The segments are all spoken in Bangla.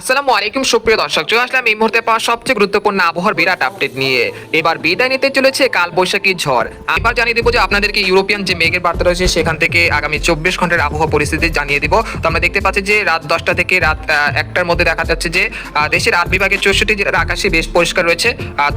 আসসালামু আলাইকুম, সুপ্রিয় দর্শক, চলে আসলাম এই মুহূর্তে পাওয়া সবচেয়ে গুরুত্বপূর্ণ আবহাওয়ার বিরাট আপডেট নিয়ে। এবার বিদায় নিতে চলেছে ঝড়। এবার জানিয়ে দেবো যে আপনাদেরকে ইউরোপিয়ান যে মেঘের বার্তা রয়েছে, সেখান থেকে আগামী চব্বিশ ঘণ্টার আবহাওয়া পরিস্থিতি জানিয়ে দিব। তো আমরা দেখতে পাচ্ছি যে রাত দশটা থেকে রাত একটার মধ্যে দেখা যাচ্ছে যে দেশের আট বিভাগের চৌষট্টি জেলার আকাশে বেশ পরিষ্কার রয়েছে।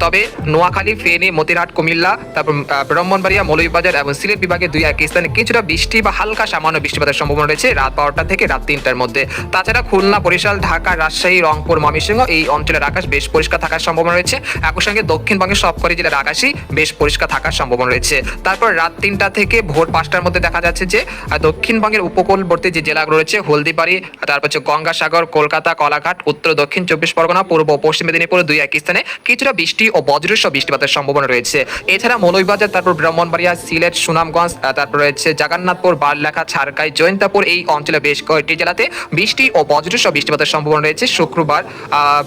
তবে নোয়াখালী, ফেনী, মতিরহাট, কুমিল্লা, তারপর ব্রাহ্মণবাড়িয়া, মৌলভীবাজার এবং সিলেট বিভাগের দুই এক স্থানে কিছুটা বৃষ্টি বা হালকা সামান্য বৃষ্টিপাতের সম্ভাবনা রয়েছে রাত বারোটা থেকে রাত তিনটার মধ্যে। তাছাড়া খুলনা, বরিশাল, ঢাকা রাজশাহী, রংপুর, ময়মনসিংহ এই অঞ্চলের আকাশ বেশ পরিষ্কার থাকার সম্ভাবনা রয়েছে। একই সঙ্গে দক্ষিণবঙ্গের সবকটি জেলার আকাশই বেশ পরিষ্কার থাকার সম্ভাবনা রয়েছে। তারপর রাত তিনটা থেকে ভোর পাঁচটার মধ্যে দেখা যাচ্ছে যে দক্ষিণবঙ্গের উপকূলবর্তী যে জেলাগুলো রয়েছে, হলদিবাড়ি, তারপর হচ্ছে গঙ্গাসাগর, কলকাতা, কলাঘাট, উত্তর, দক্ষিণ চব্বিশ পরগনা, পূর্ব পশ্চিম মেদিনীপুর দুই এক স্থানে কিছুটা বৃষ্টি ও বজ্রসহ বৃষ্টিপাতের সম্ভাবনা রয়েছে। এছাড়া মৌলভীবাজার, তারপর ব্রাহ্মণবাড়িয়া, সিলেট, সুনামগঞ্জ তারপর রয়েছে জাগান্নাথপুর, বারলেখা ছাড়কাই জয়ন্তাপুর এই অঞ্চলে বেশ কয়েকটি জেলাতে বৃষ্টি ও বজ্রসহ বৃষ্টিপাতের সম্ভাবনা রয়েছে। শুক্রবার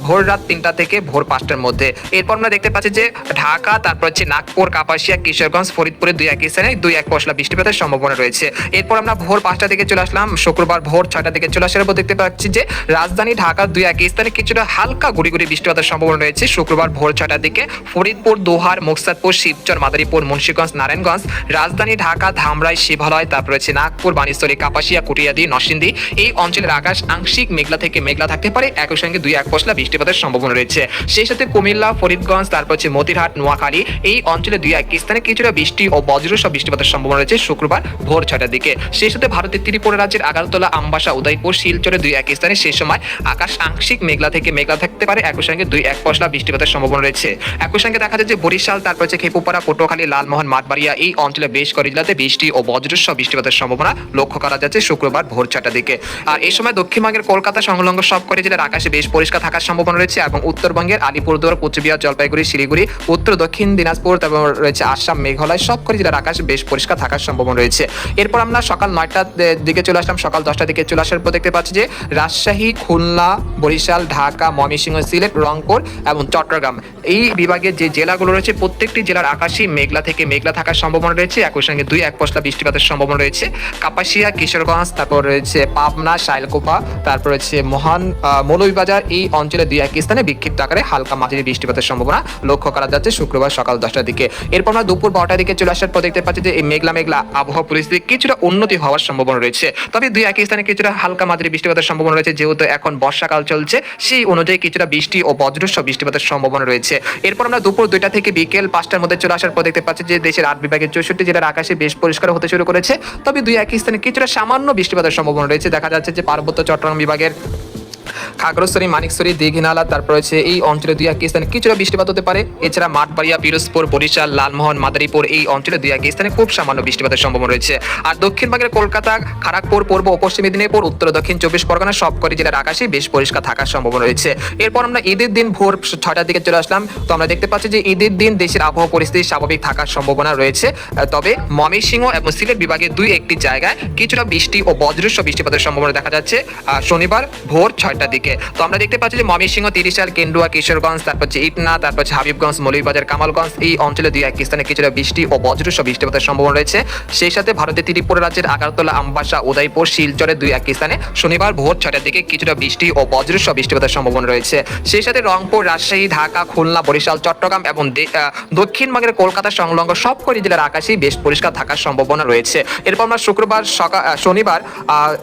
ভোর রাত তিনটা থেকে ভোর পাঁচটার মধ্যে। এরপর আমরা দেখতে পাচ্ছি যে ঢাকা, তারপর হচ্ছে নাগপুর, কাপাসিয়া, কিশোরগঞ্জ, ফরিদপুরে দুই এক স্থানে দুই এক পশলা বৃষ্টিপাতের সম্ভাবনা রয়েছে। এরপর আমরা ভোর পাঁচটা থেকে চলে আসলাম, শুক্রবার ভোর ছয়টা থেকে চলে আসার পর দেখতে পাচ্ছি যে রাজধানী ঢাকার দুই এক স্থানে কিছুটা হালকা গুড়ি গুড়ি বৃষ্টিপাতের সম্ভাবনা রয়েছে। শুক্রবার ভোর ছয়টার দিকে ফরিদপুর, দোহার, মুকসাদপুর, শিবচর, মাদারীপুর, মুন্সিগঞ্জ, নারায়ণগঞ্জ, রাজধানী ঢাকা, ধামরাই শিবালয় তারপর রয়েছে নাগপুর বানিস্তরী কাপাসিয়া, কুটিয়াদি, নরসিংদী, এই অঞ্চলের আকাশ আংশিক মেঘলা থেকে মেঘলা থাকতে পারে, একই সঙ্গে দুই এক পশলা বৃষ্টিপাতের সম্ভাবনা রয়েছে। সেই সাথে কুমিল্লা, ফরিদগঞ্জ, তারপর হচ্ছে মতিরহাট, নোয়াখালী, এই অঞ্চলে দুই এক স্থানে কিছুটা বৃষ্টি ও বজ্রসহ বৃষ্টিপাতের সম্ভাবনা রয়েছে শুক্রবার ভোর ছটার দিকে। সেই সাথে ভারতের ত্রিপুরা রাজ্যের আগারতলা, আমবাসা, উদয়পুর, শিলচরে দুই এক স্থানে সেই সময় আকাশ আংশিক মেঘলা থেকে মেঘলা থাকতে পারে, একই সঙ্গে দুই এক পশলা বৃষ্টিপাতের সম্ভাবনা রয়েছে। একই সঙ্গে দেখা যায় যে বরিশাল, তারপর হচ্ছে খেপুপাড়া, পটুয়াখালী, লালমোহন, মাঠবাড়িয়া, এই অঞ্চলে বেশ কয়েক জেলাতে বৃষ্টি ও বজ্রসহ বৃষ্টিপাতের সম্ভাবনা লক্ষ্য করা যাচ্ছে শুক্রবার ভোর ছটার দিকে। আর এই সময় দক্ষিণবঙ্গের কলকাতা সংলগ্ন সব কটি জেলার আকাশে বেশ পরিষ্কার থাকার সম্ভাবনা রয়েছে এবং উত্তরবঙ্গের আলিপুরদুয়ার কোচবিহার, জলপাইগুড়ি, শিলিগুড়ি, উত্তর, দক্ষিণ দিনাজপুর, তারপর রয়েছে আসাম, মেঘালয়, সব কটি জেলার আকাশ বেশ পরিষ্কার থাকার সম্ভাবনা রয়েছে। এরপর আমরা সকাল নয়টার দিকে চলে আসলাম, সকাল দশটার দিকে চলে আসার পর দেখতে পাচ্ছি যে রাজশাহী, খুলনা, বরিশাল, ঢাকা, ময়মনসিংহ, সিলেট, রংপুর এবং চট্টগ্রাম এই বিভাগের যে জেলাগুলো রয়েছে, প্রত্যেকটি জেলার আকাশে মেঘলা থেকে মেঘলা থাকার সম্ভাবনা রয়েছে। একই সঙ্গে দুই এক পশলা বৃষ্টিপাতের সম্ভাবনা রয়েছে। কাপাসিয়া, কিশোরগঞ্জ, তারপর রয়েছে পাবনা, শাইলকোপা, তারপর রয়েছে মহান মৌলভীবাজার এই অঞ্চলে দুই এক স্থানে বিক্ষিপ্ত আকারে হালকা মাঝারি বৃষ্টিপাতের সম্ভাবনা লক্ষ্য করা যাচ্ছে শুক্রবার সকাল দশটার দিকে। এরপর আমরা দুপুর বারোটার দিকে চলে আসার পর দেখতে পাচ্ছি যে এই মেঘলা মেঘলা আবহাওয়া পরিস্থিতি কিছুটা উন্নতি হওয়ার সম্ভাবনা রয়েছে। তবে দুই এক স্থানে কিছুটা হালকা মাঝারি বৃষ্টিপাতের সম্ভাবনা রয়েছে, যেহেতু এখন বর্ষাকাল চলছে, সেই অনুযায়ী কিছুটা বৃষ্টি ও বজ্রসহ বৃষ্টিপাতের সম্ভাবনা রয়েছে। এরপর আমরা দুপুর দুইটা থেকে বিকেল পাঁচটার মধ্যে চলে আসার পর দেখতে পাচ্ছি যে দেশের আট বিভাগের চৌষট্টি জেলার আকাশে বেশ পরিষ্কার হতে শুরু করেছে। তবে দুই এক স্থানে কিছুটা সামান্য বৃষ্টিপাতের সম্ভাবনা রয়েছে। দেখা যাচ্ছে যে পার্বত্য চট্টগ্রাম বিভাগের খাগড়াছড়ি, মানিকছড়ি, দীঘিনালা, তারপর হচ্ছে এই অঞ্চলে দুই এক স্থানে কিছুটা বৃষ্টিপাত হতে পারে। এছাড়া মাঠবাড়িয়া, পিরোজপুর, বরিশাল, লালমোহন, মাদারীপুর এই অঞ্চলে দুই এক স্থানে খুব সামান্য বৃষ্টিপাতের সম্ভাবনা রয়েছে। আর দক্ষিণবঙ্গের কলকাতা খড়গপুর পূর্ব ও পশ্চিম মেদিনীপুর, উত্তর দক্ষিণ চব্বিশ পরগনা সবকটি জেলার আকাশে বেশ পরিষ্কার থাকার সম্ভাবনা রয়েছে। এরপর আমরা ঈদের দিন ভোর ছয়টার দিকে চলে আসলাম। তো আমরা দেখতে পাচ্ছি যে ঈদের দিন দেশের আবহাওয়া পরিস্থিতি স্বাভাবিক থাকার সম্ভাবনা রয়েছে। তবে ময়মনসিংহ এবং সিলেট বিভাগের দুই একটি জায়গায় কিছুটা বৃষ্টি ও বজ্রসহ বৃষ্টিপাতের সম্ভাবনা দেখা যাচ্ছে। শনিবার ভোর ছয়টার দিকে। তো আমরা দেখতে পাচ্ছি যে ময়মনসিংহ, তিরিশাল কেন্ডুয়া কিশোরগঞ্জ, তারপর ইটনা, তারপর হাবিবগঞ্জ, মৌলভীবাজার, কামালগঞ্জ এই অঞ্চলে দুই এক স্থানে কিছুটা বৃষ্টি ও বজ্রসহ বৃষ্টিপাতের সম্ভাবনা রয়েছে। সেই সাথে ভারতের ত্রিপুরা রাজ্যের আগারতলা, আমবাসা, উদয়পুর, শিলচরে দুই এক স্থানে শনিবার ভোর ছয়টার দিকে কিছুটা বৃষ্টি ও বজ্রসহ বৃষ্টিপাতের সম্ভাবনা রয়েছে। সেই সাথে রংপুর, রাজশাহী, ঢাকা, খুলনা, বরিশাল, চট্টগ্রাম এবং দক্ষিণবঙ্গের কলকাতা সংলগ্ন সব সবকটি জেলার আকাশেই বেশ পরিষ্কার থাকার সম্ভাবনা রয়েছে। এরপর আমরা শুক্রবার সকাল শনিবার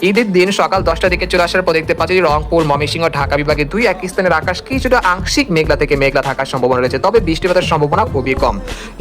ঈদের দিন সকাল দশটার দিকে চলে আসার পর দেখতে পাচ্ছি রংপুর রংপুর ময়মনসিংহ ঢাকা বিভাগে দুই এক স্থানের আকাশ কিছুটা আংশিক মেঘলা থেকে মেঘলা থাকার সম্ভাবনা রয়েছে তবে বৃষ্টিপাতের সম্ভাবনা খুবই কম।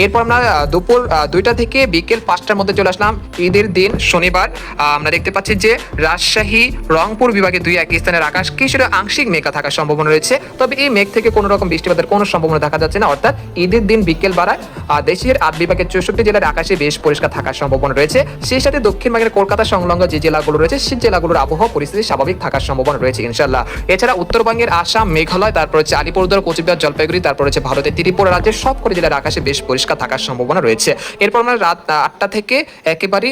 এরপর আমরা দুপুর দুইটা থেকে বিকেল পাঁচটার মধ্যে চলে আসলাম। ঈদের দিন শনিবার আমরা দেখতে পাচ্ছি যে রাজশাহী রংপুর বিভাগে দুই এক স্থানের আকাশ কিছুটা আংশিক মেঘলা থাকার সম্ভাবনা রয়েছে তবে এই মেঘ থেকে কোনো রকম বৃষ্টিপাতের কোনো সম্ভাবনা দেখা যাচ্ছে না। অর্থাৎ ঈদের দিন বিকেল বাড়ায় আহ, দেশের আট বিভাগের চৌষট্টি জেলার আকাশে বেশ পরিষ্কার থাকার সম্ভাবনা রয়েছে। সেই সাথে দক্ষিণ দক্ষিণবঙ্গের কলকাতা সংলগ্ন যে জেলাগুলো রয়েছে সেই জেলাগুলোর আবহাওয়া পরিস্থিতি স্বাভাবিক থাকার সম্ভাবনা রয়েছে ইনশাল্লাহ এছাড়া উত্তরবঙ্গের আসাম, মেঘালয়, তারপর হচ্ছে আলিপুরদুয়ার, কোচবিহার, জলপাইগুড়ি, তারপর হচ্ছে ভারতের ত্রিপুরা রাজ্যের সবকটি জেলার আকাশে বেশ পরিষ্কার থাকার সম্ভাবনা রয়েছে। এরপর আমরা রাত আটটা থেকে একেবারে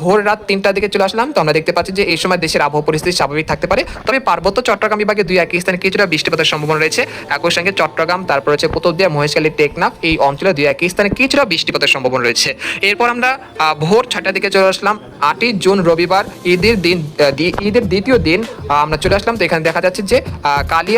ভোর রাত তিনটার দিকে চলে আসলাম। তো আমরা দেখতে পাচ্ছি যে এই সময় দেশের আবহাওয়া পরিস্থিতি স্বাভাবিক থাকতে পারে। তবে পার্বত্য চট্টগ্রাম বিভাগে দুই এক স্থানে কিছুটা বৃষ্টিপাতের সম্ভাবনা রয়েছে। একই সঙ্গে চট্টগ্রাম, তারপর হচ্ছে কুতুবদিয়া মহেশখালী, টেকনাফ এই অঞ্চলে দুই এক স্থানে কিছুটা বৃষ্টিপাতের সম্ভাবনা রয়েছে। এরপর আমরা ভোর ছটার দিকে চলে আসলাম। আটই জুন রবিবার, ঈদের দিন ঈদের দ্বিতীয় দিন আমরা চলে আসলাম। তো এখানে দেখা যাচ্ছে যে আহ, কালিয়া